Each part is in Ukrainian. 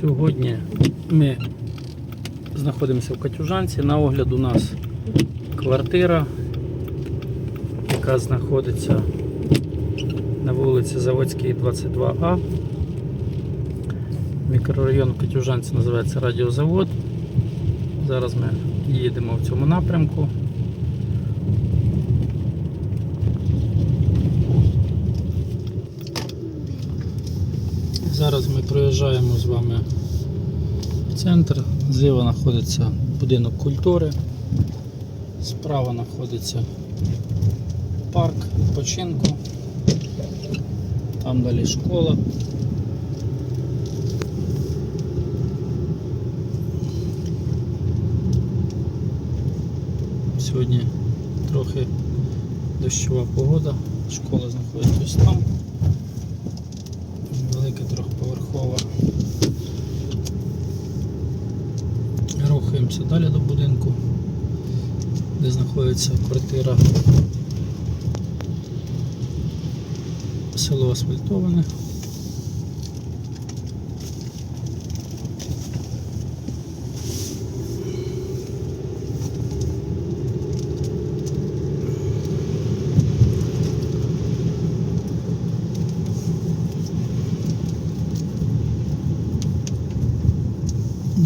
Сьогодні ми знаходимося в Катюжанці. На огляд у нас квартира, яка знаходиться на вулиці Заводській 22А. Мікрорайон Катюжанці називається Радіозавод. Зараз ми їдемо в цьому напрямку. Зараз ми проїжджаємо з вами в центр. Зліва знаходиться будинок культури, справа знаходиться парк відпочинку, там далі школа. Сьогодні трохи дощова погода, школа знаходиться ось там. Велика. Рухаємося далі до будинку, де знаходиться квартира. Село асфальтоване.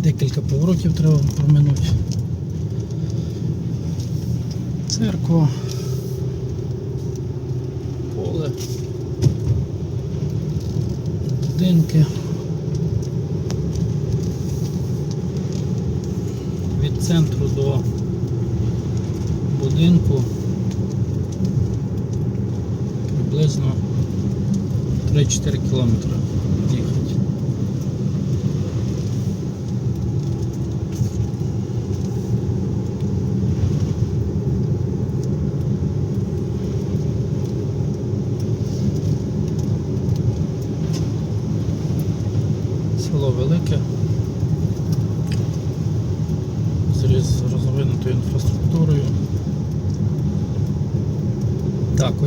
Декілька поворотів треба проминути. Церква, поле, будинки. Від центру до будинку приблизно 3-4 кілометри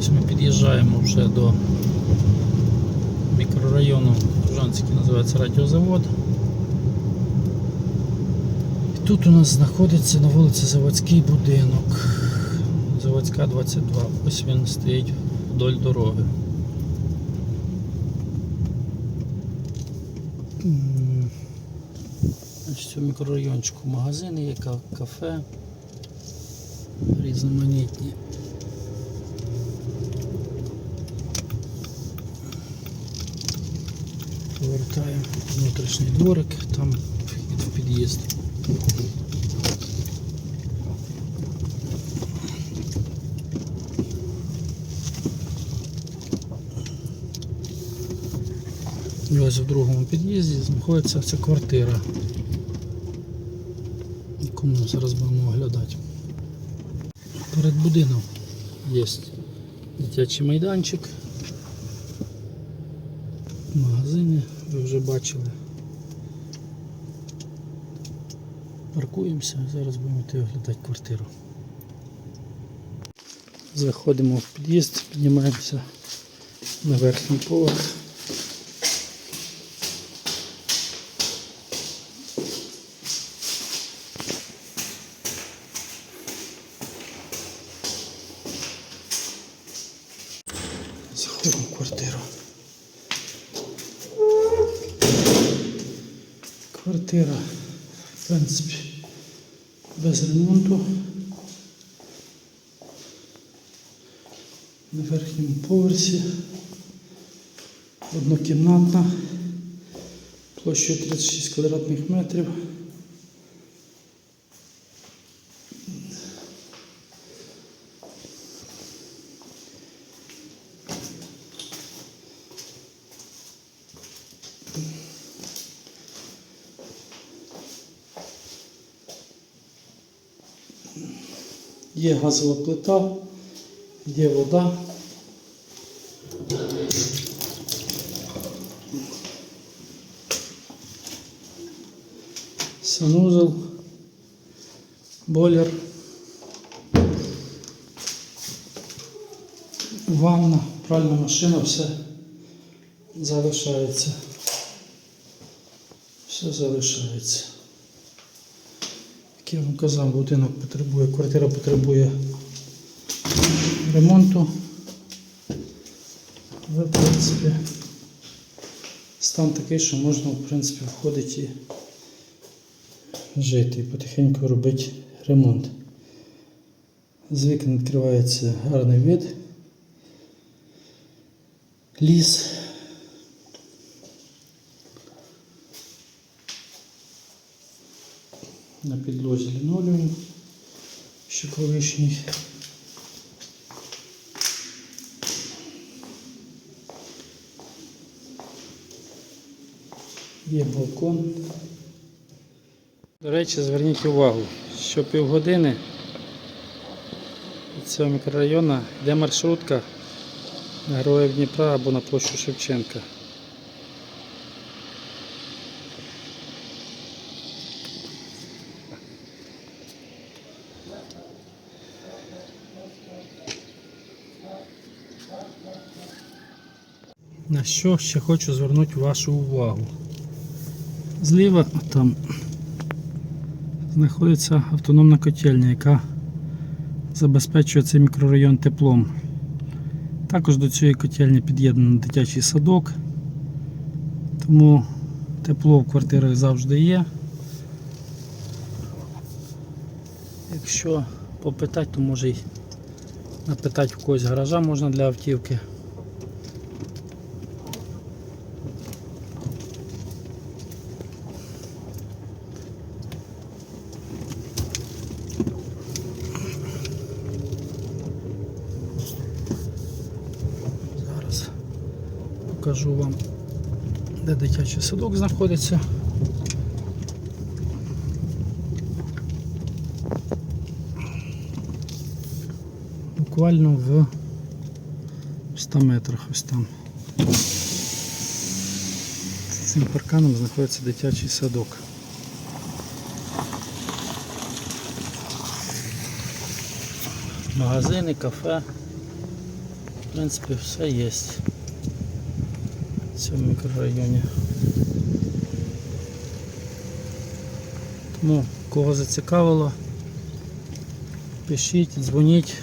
ось ми під'їжджаємо вже до мікрорайону Жанський, називається Радіозавод. І тут у нас знаходиться на вулиці Заводський будинок. Заводська 22. Ось він стоїть вдоль дороги. М, Значить, мікрорайончику магазини є, кафе різноманітні. Повертаємо внутрішній дворик, там вхід в під'їзд. І ось в другому під'їзді знаходиться ця квартира, яку ми зараз будемо оглядати. Перед будинком є дитячий майданчик, магазини, ви вже бачили. Паркуємося, зараз будемо йти оглядати квартиру. Заходимо в під'їзд, піднімаємося на верхній поверх. Заходимо в квартиру. Квартира, в принципі, без ремонту. На верхньому поверсі. Однокімнатна, площею 36 квадратних метрів. Є газова плита, є вода. Санузел, бойлер, ванна, пральна машина, все залишається. Все залишається. Я вам казав, будинок потребує, квартира потребує ремонту. Але, в принципі, стан такий, що можна, в принципі, входити і жити і потихеньку робити ремонт. З вікон відкривається гарний вид. Ліс. На підлозі лінолеум, ще колишній. Є балкон. До речі, зверніть увагу, що півгодини від цього мікрорайону йде маршрутка на Героїв Дніпра або на площу Шевченка. На що ще хочу звернути вашу увагу. Зліва там знаходиться автономна котельня, яка забезпечує цей мікрорайон теплом. Також до цієї котельні під'єднаний дитячий садок, тому тепло в квартирах завжди є. Якщо попитати, то може й напитати в когось гаража можна для автівки. Покажу вам, де дитячий садок знаходиться. Буквально в 100 метрах ось там. Цим парканом знаходиться дитячий садок. Магазини, кафе. В принципі, все є цьому мікрорайоні. Тому кого зацікавило, пишіть, дзвоніть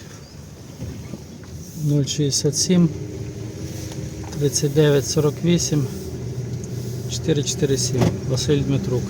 067 39 48 447 Василь Дмитрук.